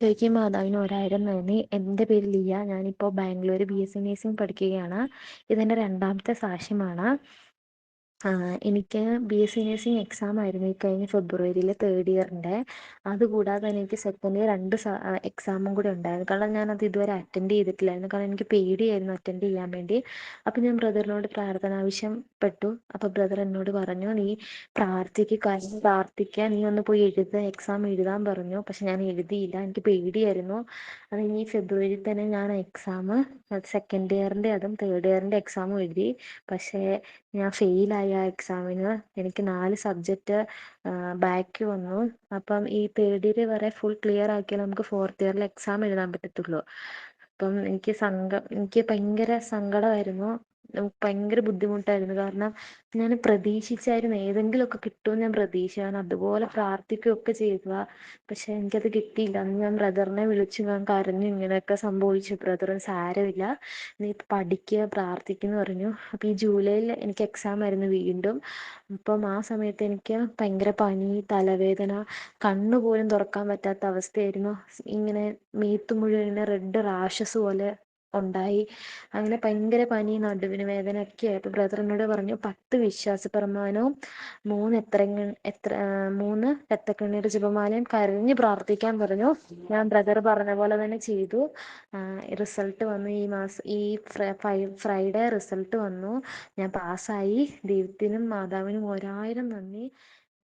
ഈശോയ്ക്കും മാതാവിന് ഒരായിരം നന്ദി. എന്റെ പേര് ലിയ. ഞാനിപ്പോൾ Bangalore B S C nursing പഠിക്കുകയാണ്. ഇതെന്റെ രണ്ടാമത്തെ സാക്ഷ്യമാണ്. എനിക്ക് B S C nursing exam ആയിരുന്നു ഈ കഴിഞ്ഞ ഫെബ്രുവരിയിലെ തേർഡ് ഇയറിന്റെ അതുകൂടാതെ തന്നെ എനിക്ക് സെക്കൻഡ് ഇയർ രണ്ട് എക്സാമും കൂടി ഉണ്ടായിരുന്നു. കാരണം ഞാൻ അത് ഇതുവരെ അറ്റൻഡ് ചെയ്തിട്ടില്ലായിരുന്നു. കാരണം എനിക്ക് പേടിയായിരുന്നു അറ്റൻഡ് ചെയ്യാൻ വേണ്ടി. അപ്പം ഞാൻ ബ്രദറിനോട് പ്രാർത്ഥന ആവശ്യപ്പെട്ടു അപ്പൊ ബ്രദർ എന്നോട് പറഞ്ഞു നീ പ്രാർത്ഥിക്ക് കാര്യം പ്രാർത്ഥിക്കുക നീ ഒന്ന് പോയി എഴുതുക എക്സാം എഴുതാൻ പറഞ്ഞു. പക്ഷെ ഞാൻ എഴുതിയില്ല. എനിക്ക് പേടിയായിരുന്നു. അത് ഈ ഫെബ്രുവരി തന്നെ ഞാൻ എക്സാം സെക്കൻഡ് ഇയറിന്റെ അതും തേർഡ് ഇയറിന്റെ എക്സാമും എഴുതി. പക്ഷേ ഞാൻ ഫെയിലായി ആ എക്സാമിന് എനിക്ക് നാല് സബ്ജക്റ്റ് ബാക്ക് വന്നു. അപ്പം ഈ തേർഡ് ഇയർ വരെ ഫുൾ ക്ലിയർ ആക്കിയാൽ നമുക്ക് ഫോർത്ത് ഇയറിൽ എക്സാം എഴുതാൻ പറ്റത്തുള്ളൂ. അപ്പം എനിക്ക് സങ്ക എനിക്ക് ഭയങ്കര സങ്കടമായിരുന്നു. ഭയങ്കര ബുദ്ധിമുട്ടായിരുന്നു. കാരണം ഞാൻ പ്രതീക്ഷിച്ചായിരുന്നു ഏതെങ്കിലുമൊക്കെ കിട്ടുമെന്ന് ഞാൻ പ്രതീക്ഷിച്ചു ഞാൻ അതുപോലെ പ്രാർത്ഥിക്കുകയൊക്കെ ചെയ്തതാ പക്ഷെ എനിക്കത് കിട്ടിയില്ല. അന്ന് ഞാൻ ബ്രദറിനെ വിളിച്ചു. ഞാൻ കരഞ്ഞു. ഇങ്ങനെയൊക്കെ സംഭവിച്ചു. ബ്രദറും സാരമില്ല. നീ പഠിക്കുക പ്രാർത്ഥിക്കുന്നു പറഞ്ഞു. അപ്പോൾ ഈ ജൂലൈയിൽ എനിക്ക് എക്സാം ആയിരുന്നു വീണ്ടും. അപ്പം ആ സമയത്ത് എനിക്ക് ഭയങ്കര പനി തലവേദന കണ്ണ് പോലും തുറക്കാൻ പറ്റാത്ത അവസ്ഥയായിരുന്നു. ഇങ്ങനെ മേത്ത് മുഴുവൻ ഇങ്ങനെ റെഡ് റാഷസ് പോലെ ഉണ്ടായി. അങ്ങനെ ഭയങ്കര പനി നടുവിന് വേദന ഒക്കെ ആയപ്പോൾ ബ്രദർ എന്നോട് പറഞ്ഞു പത്ത് വിശ്വാസ പ്രമാണവും മൂന്ന് എത്ര എത്ര മൂന്ന് രക്തക്കണ്ണീർ ജപമാലയും കരഞ്ഞ് പ്രാർത്ഥിക്കാൻ പറഞ്ഞു. ഞാൻ ബ്രദർ പറഞ്ഞ പോലെ തന്നെ ചെയ്തു. റിസൾട്ട് വന്നു. ഈ മാസം ഈ ഫ്രൈഡേ റിസൾട്ട് വന്നു. ഞാൻ പാസ്സായി ദൈവത്തിനും മാതാവിനും ഒരായിരം നന്ദി.